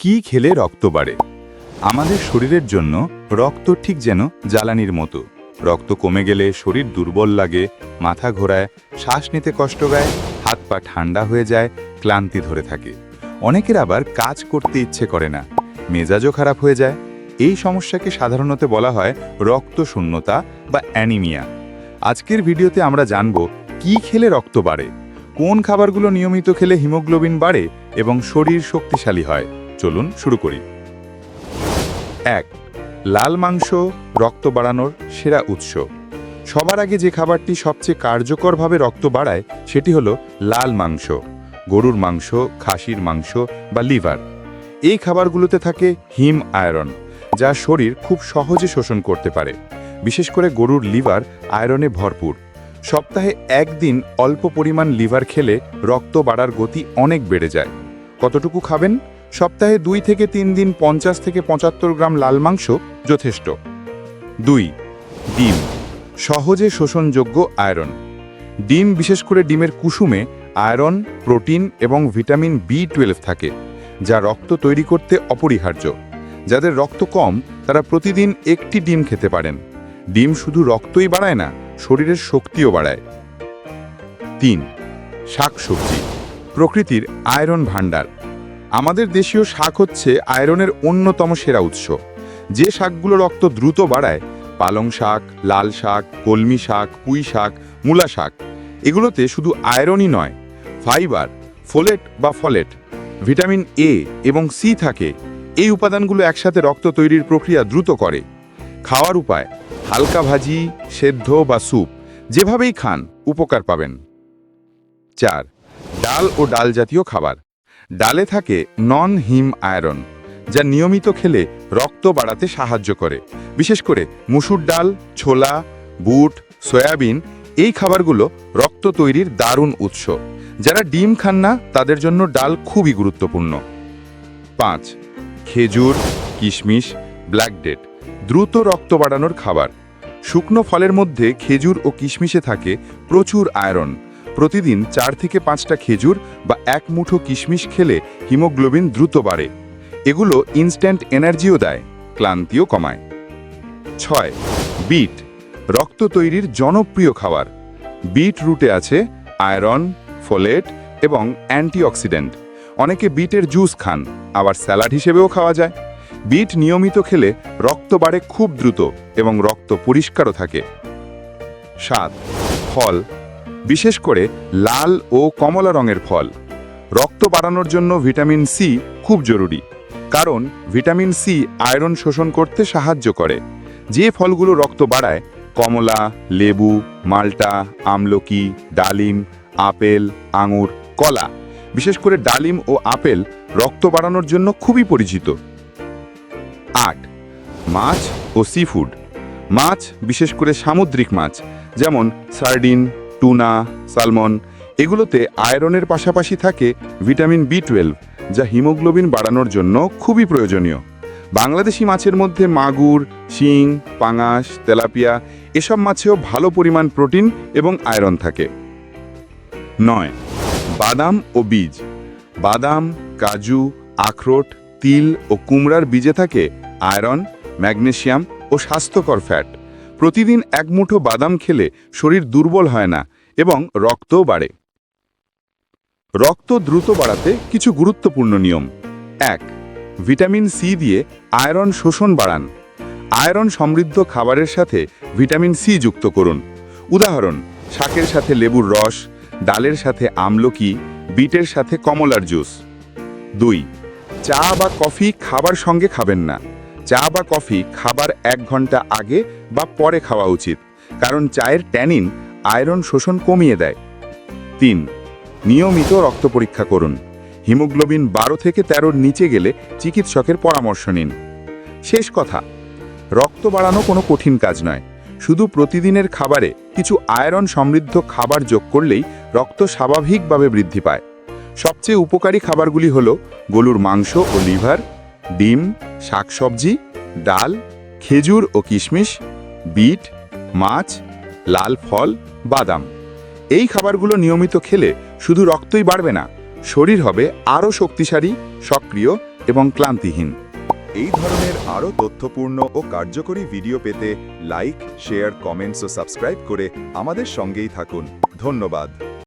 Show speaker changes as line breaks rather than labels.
কি খেলে রক্ত বাড়ে? আমাদের শরীরের জন্য রক্ত ঠিক যেন জ্বালানির মতো। রক্ত কমে গেলে শরীর দুর্বল লাগে, মাথা ঘোরায়, শ্বাস নিতে কষ্ট গায় হাত পা ঠান্ডা হয়ে যায়, ক্লান্তি ধরে থাকে। অনেকের আবার কাজ করতে ইচ্ছে করে না, মেজাজও খারাপ হয়ে যায়। এই সমস্যাকে সাধারণত বলা হয় রক্ত শূন্যতা বা অ্যানিমিয়া। আজকের ভিডিওতে আমরা জানব কি খেলে রক্ত বাড়ে, কোন খাবারগুলো নিয়মিত খেলে হিমোগ্লোবিন বাড়ে এবং শরীর শক্তিশালী হয়। চলুন শুরু করি। এক, লাল মাংস, রক্ত বাড়ানোর সেরা উৎস। সবার আগে যে খাবারটি সবচেয়ে কার্যকরভাবে রক্ত বাড়ায়, সেটি হলো লাল মাংস, গরুর মাংস, খাসির মাংস বা লিভার। এই খাবারগুলোতে থাকে হিম আয়রন, যা শরীর খুব সহজে শোষণ করতে পারে। বিশেষ করে গরুর লিভার আয়রনে ভরপুর। সপ্তাহে একদিন অল্প পরিমাণ লিভার খেলে রক্ত বাড়ার গতি অনেক বেড়ে যায়। কতটুকু খাবেন? সপ্তাহে দুই থেকে তিন দিন পঞ্চাশ থেকে পঁচাত্তর গ্রাম লাল মাংস যথেষ্ট। দুই, ডিম। সহজে শোষণযোগ্য আয়রন। ডিম, বিশেষ করে ডিমের কুসুমে আয়রন, প্রোটিন এবং ভিটামিন বি টুয়েলভ থাকে, যা রক্ত তৈরি করতে অপরিহার্য। যাদের রক্ত কম, তারা প্রতিদিন একটি ডিম খেতে পারেন। ডিম শুধু রক্তই বাড়ায় না, শরীরের শক্তিও বাড়ায়। তিন, শাকসবজি। প্রকৃতির আয়রন ভাণ্ডার। আমাদের দেশীয় শাক হচ্ছে আয়রনের অন্যতম সেরা উৎস। যে শাকগুলো রক্ত দ্রুত বাড়ায়, পালং শাক, লাল শাক, কলমি শাক, পুঁই শাক, মূলা শাক, এগুলোতে শুধু আয়রনই নয়, ফাইবার, ফোলেট বা ফলেট, ভিটামিন এ এবং সি থাকে। এই উপাদানগুলো একসাথে রক্ত তৈরির প্রক্রিয়া দ্রুত করে। খাওয়ার উপায়, হালকা ভাজি, সেদ্ধ বা স্যুপ, যেভাবেই খান, উপকার পাবেন। চার, ডাল ও ডাল জাতীয় খাবার। ডালে থাকে নন হিম আয়রন, যা নিয়মিত খেলে রক্ত বাড়াতে সাহায্য করে। বিশেষ করে মুসুর ডাল, ছোলা, বুট, সয়াবিন এই খাবারগুলো রক্ত তৈরির দারুণ উৎস। যারা ডিম খান না, তাদের জন্য ডাল খুবই গুরুত্বপূর্ণ। পাঁচ, খেজুর, কিশমিশ, ব্ল্যাক ডেট, দ্রুত রক্ত বাড়ানোর খাবার। শুকনো ফলের মধ্যে খেজুর ও কিশমিশে থাকে প্রচুর আয়রন। প্রতিদিন চার থেকে পাঁচটা খেজুর বা এক মুঠো কিশমিশ খেলে হিমোগ্লোবিন দ্রুত বাড়ে। এগুলো ইনস্ট্যান্ট এনার্জিও দেয়, ক্লান্তিও কমায়। ছয়, বিট, রক্ত তৈরির জনপ্রিয় খাবার। বিট রুটে আছে আয়রন, ফোলেট এবং অ্যান্টিঅক্সিডেন্ট। অনেকে বিটের জুস খান, আবার স্যালাড হিসেবেও খাওয়া যায়। বিট নিয়মিত খেলে রক্ত বাড়ে খুব দ্রুত এবং রক্ত পরিষ্কারও থাকে। সাত, ফল বিশেষ করে লাল ও কমলা রঙের ফল। রক্ত বাড়ানোর জন্য ভিটামিন সি খুব জরুরি, কারণ ভিটামিন সি আয়রন শোষণ করতে সাহায্য করে। যে ফলগুলো রক্ত বাড়ায়, কমলা, লেবু, মাল্টা, আমলকি, ডালিম, আপেল, আঙুর, কলা, বিশেষ করে ডালিম ও আপেল রক্ত বাড়ানোর জন্য খুবই পরিচিত। আট, মাছ ও সি ফুড। মাছ বিশেষ করে সামুদ্রিক মাছ, যেমন সার্ডিন টুনা সালমন এগুলোতে আয়রনের পাশাপাশি থাকে ভিটামিন বি টুয়েলভ যা হিমোগ্লোবিন বাড়ানোর জন্য খুবই প্রয়োজনীয়। বাংলাদেশি মাছের মধ্যে মাগুর, শিং, পাঙাশ, তেলাপিয়া এসব মাছেও ভালো পরিমাণ প্রোটিন এবং আয়রন থাকে। নয়, বাদাম ও বীজ। বাদাম, কাজু, আখরোট, তিল ও কুমড়ার বীজে থাকে আয়রন ম্যাগনেসিয়াম ও স্বাস্থ্যকর ফ্যাট। প্রতিদিন এক মুঠো বাদাম খেলে শরীর দুর্বল হয় না এবং রক্তও বাড়ে। রক্ত দ্রুত বাড়াতে কিছু গুরুত্বপূর্ণ নিয়ম। এক, ভিটামিন সি দিয়ে আয়রন শোষণ বাড়ান। আয়রন সমৃদ্ধ খাবারের সাথে ভিটামিন সি যুক্ত করুন। উদাহরণ, শাকের সাথে লেবুর রস, ডালের সাথে আমলকি, বিটের সাথে কমলার জুস। দুই, চা বা কফি খাবার সঙ্গে খাবেন না। চা বা কফি খাবার এক ঘণ্টা আগে বা পরে খাওয়া উচিত, কারণ চায়ের ট্যানিন আয়রন শোষণ কমিয়ে দেয়। তিন, নিয়মিত রক্ত পরীক্ষা করুন। হিমোগ্লোবিন বারো থেকে তেরোর নিচে গেলে চিকিৎসকের পরামর্শ নিন। শেষ কথা, রক্ত বাড়ানো কোনো কঠিন কাজ নয়। শুধু প্রতিদিনের খাবারে কিছু আয়রন সমৃদ্ধ খাবার যোগ করলেই রক্ত স্বাভাবিকভাবে বৃদ্ধি পায়। সবচেয়ে উপকারী খাবারগুলি হল গরুর মাংস ও লিভার, ডিম শাকসবজি, ডাল, খেজুর ও কিশমিশ, বিট, মাছ, লাল ফল, বাদাম। এই খাবারগুলো নিয়মিত খেলে শুধু রক্তই বাড়বে না, শরীর হবে আরও শক্তিশালী, সক্রিয় এবং ক্লান্তিহীন।
এই ধরনের আরও তথ্যপূর্ণ ও কার্যকরী ভিডিও পেতে লাইক, শেয়ার, কমেন্টস ও সাবস্ক্রাইব করে আমাদের সঙ্গেই থাকুন। ধন্যবাদ।